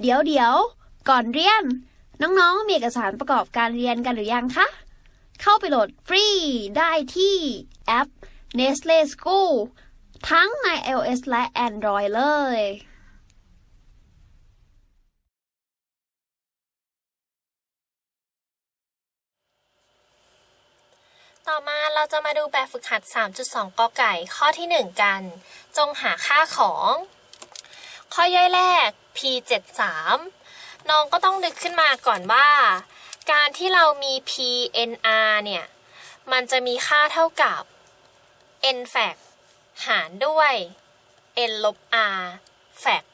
เดี๋ยวเดี๋ยวก่อนเรียน น้องๆ มีเอกสารประกอบการเรียนกันหรือยังคะ เข้าไปโหลดฟรีได้ที่แอป Nestle School ทั้งใน iOS และ Android เลยต่อมาเราจะมาดูแบบฝึกหัด 3.2กอไก่ ข้อที่ 1 กัน จงหาค่าของ ข้อย่อยแรก p 7 3 น้องก็ต้องนึกขึ้นมาก่อนว่า การที่เรามี p n r เนี่ย มันจะมีค่าเท่ากับ n f a c หารด้วย n ลบ r f a c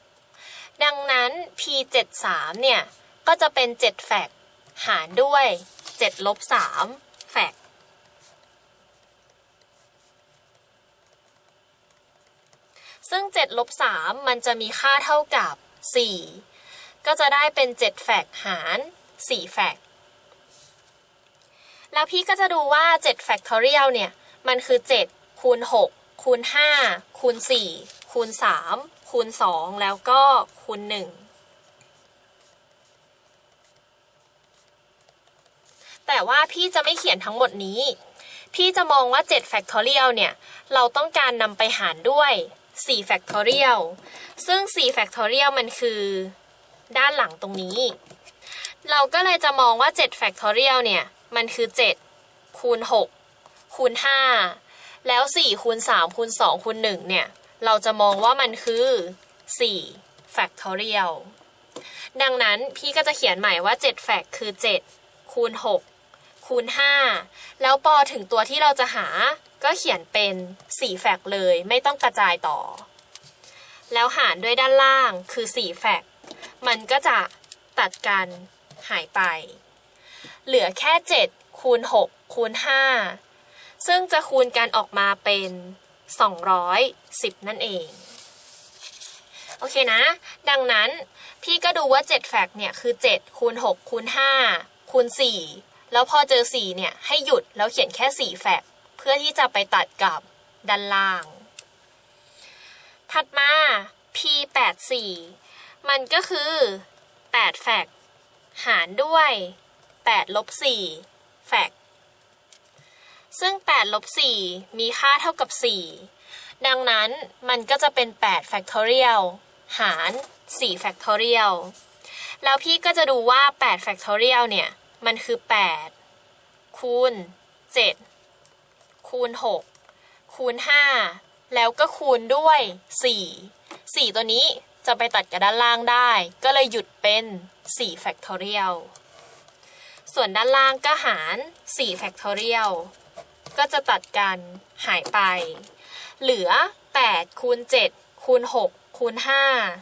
ดังนั้น p 7 3 เนี่ย ก็จะเป็น7 f a c หารด้วย7ลบ3 f a c ซึ่ง7ลบ3มันจะมีค่าเท่ากับ 4 ก็จะได้เป็น 7 แฟกหาร 4 แฟกแล้วพี่ก็จะดูว่า 7 factorial เนี่ย มันคือ 7 คูณ 6 คูณ 5 คูณ 4 คูณ 3 คูณ 2 แล้วก็คูณ 1 แต่ว่าพี่จะไม่เขียนทั้งหมดนี้ พี่จะมองว่า 7 factorial เนี่ย เราต้องการนำไปหารด้วย 4 factorial ซึ่ง 4 factorial มันคือด้านหลังตรงนี้ เราก็เลยจะมองว่า 7 factorial เนี่ย มันคือ 7 คูณ 6 คูณ 5 แล้ว 4 คูณ 3 คูณ 2 คูณ 1 เนี่ย เราจะมองว่ามันคือ 4 factorial ดังนั้นพี่ก็จะเขียนใหม่ว่า7 fact คือ 7 คูณ 6 คูณ 5 แล้วปอถึงตัวที่เราจะหา ก็เขียนเป็น 4 แฟกเลยไม่ต้องกระจายต่อ แล้วหารด้วยด้านล่างคือ 4 แฟกมันก็จะตัดกันหายไป เหลือแค่ 7 คูณ 6 คูณ 5 ซึ่งจะคูณกันออกมาเป็น 210 นั่นเอง โอเคนะ ดังนั้นพี่ก็ดูว่า 7 แฟกเนี่ยคือ 7 คูณ 6 คูณ 5 คูณ 4 แล้วพอเจอ 4 เนี่ย ให้หยุดแล้วเขียนแค่ 4 แฟก เพื่อที่จะไปตัดกับด้านล่าง ถัดมา p 8 4มันก็คือ8แฟกหารด้วย8ลบ4แฟกซึ่ง8ลบ4มีค่าเท่ากับ 4 ดังนั้นมันก็จะเป็น8 factorial หาร4 factorial แล้วพี่ก็จะดูว่า8 factorial เนี่ย มันคือ 8 คูณ 7 คูณ 6 คูณ 5 แล้วก็คูณด้วย 4 4 ตัวนี้จะไปตัดกับด้านล่างได้ ก็เลยหยุดเป็น4 factorial ส่วนด้านล่างก็หาร4 factorial ก็จะตัดกันหายไป เหลือ 8 คูณ 7 คูณ 6 คูณ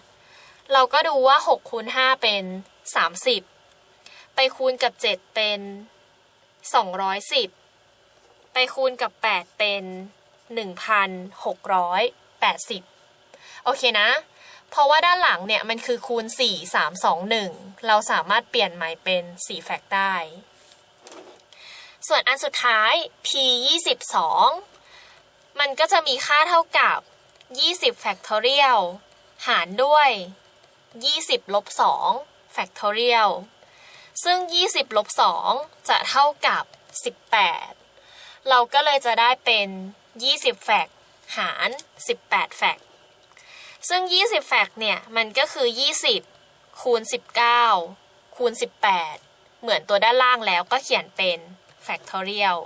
5 เราก็ดูว่า 6 คูณ 5 เป็น 30 ไปคูณกับ 7 เป็น 210 คูณกับ 8 เป็น 1,680 โอเคนะ เพราะว่าด้านหลังเนี่ยมันคือคูณ 4 3 2 1 เราสามารถเปลี่ยนใหม่เป็น 4 แฟกได้ ส่วนอันสุดท้าย p 22มันก็จะมีค่าเท่ากับ 20 factorial หารด้วย 20ลบ2 factorial ซึ่ง 20ลบ2จะเท่ากับ 18 เราก็เลยจะได้เป็น 20 แฟกหาร 18 แฟกซึ่ง 20 แฟกเนี่ย มันก็คือ 20 คูณ 19 คูณ 18 เหมือนตัวด้านล่างแล้วก็เขียนเป็น factorial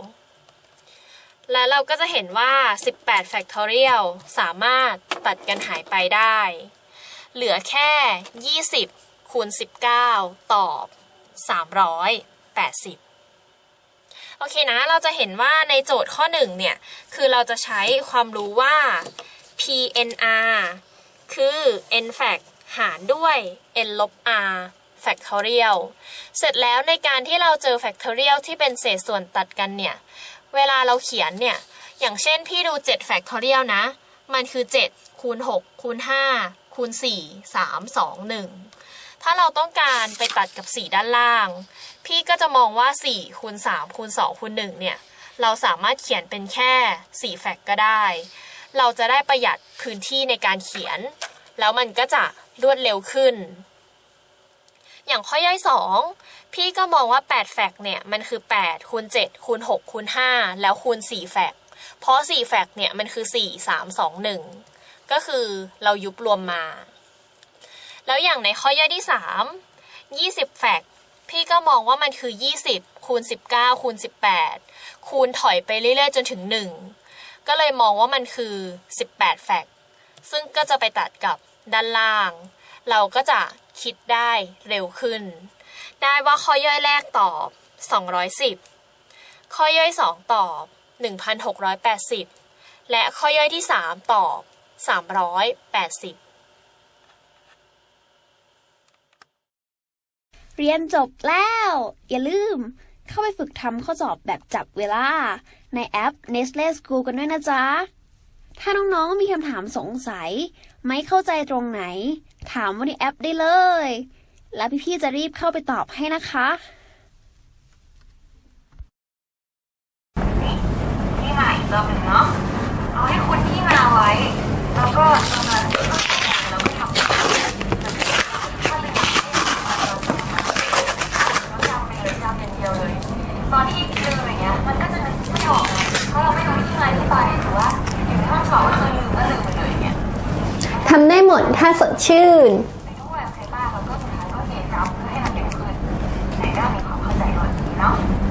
แล้วเราก็จะเห็นว่า 18 factorial สามารถตัดกันหายไปได้ เหลือแค่ 20 คูณ 19 ตอบ 380 โอเคนะ เราจะเห็นว่าในโจทย์ข้อ1เนี่ย คือเราจะใช้ความรู้ว่า PNR คือ n fact หารด้วย n ลบ r factorial เสร็จแล้วในการที่เราเจอ factorial ที่เป็นเศษส่วนตัดกันเนี่ย เวลาเราเขียนเนี่ย อย่างเช่นพี่ดู 7 factorial นะ มันคือ 7 คูณ 6 คูณ 5 คูณ 4 3 2 1 ถ้าเราต้องการไปตัดกับ 4 ด้านล่าง พี่ก็จะมองว่า4คูณ3คูณ2คูณ1เนี่ย เราสามารถเขียนเป็นแค่ 4 แฟกก็ได้ เราจะได้ประหยัดพื้นที่ในการเขียน แล้วมันก็จะรวดเร็วขึ้น อย่างข้อย่อยสองพี่ก็มองว่า 8 แฟกเนี่ย มันคือ 8คูณ7คูณ6คูณ5แล้วคูณ 4 แฟกเพราะ 4 แฟกเนี่ย มันคือ 4 3 2 1 ก็คือเรายุบรวมมา แล้วอย่างในข้อย่อยที่ 3 20 แฟกต์พี่ก็มองว่ามันคือ 20 คูณ 19 คูณ 18 คูณถอยไปเรื่อยๆ จนถึง 1 ก็เลยมองว่ามันคือ 18 แฟกต์ซึ่งก็จะไปตัดกับด้านล่าง เราก็จะคิดได้เร็วขึ้น ได้ว่าข้อย่อยแรกตอบ 210 ข้อย่อย 2 ตอบ 1,680 และข้อย่อยที่ 3 ตอบ 380 เรียนจบแล้ว อย่าลืม เข้าไปฝึกทำข้อสอบแบบจับเวลา ในแอป Nestle School กันด้วยนะจ๊ะ ถ้าน้องๆมีคำถามสงสัย ไม่เข้าใจตรงไหน ถามว่าในแอปได้เลย แล้วพี่ๆจะรีบเข้าไปตอบให้นะคะที่มาอีกรอบหนึ่งเนาะ เอาให้คุณที่มาไว้ แล้วก็เอามาแล้วก็ทำถ้าเป็นอย่างนี้เราจำไปเลยจำอย่างเดียวเลย ตอนที่ลืมอย่างเงี้ย มันก็จะนึกไม่ออกไงเพราะเราไม่รู้ที่มาที่ไปหรือว่าอยู่ในห้องสอบก็คือลืมก็ลืมไปเลยอย่างเงี้ย ทำได้หมดถ้าสดชื่น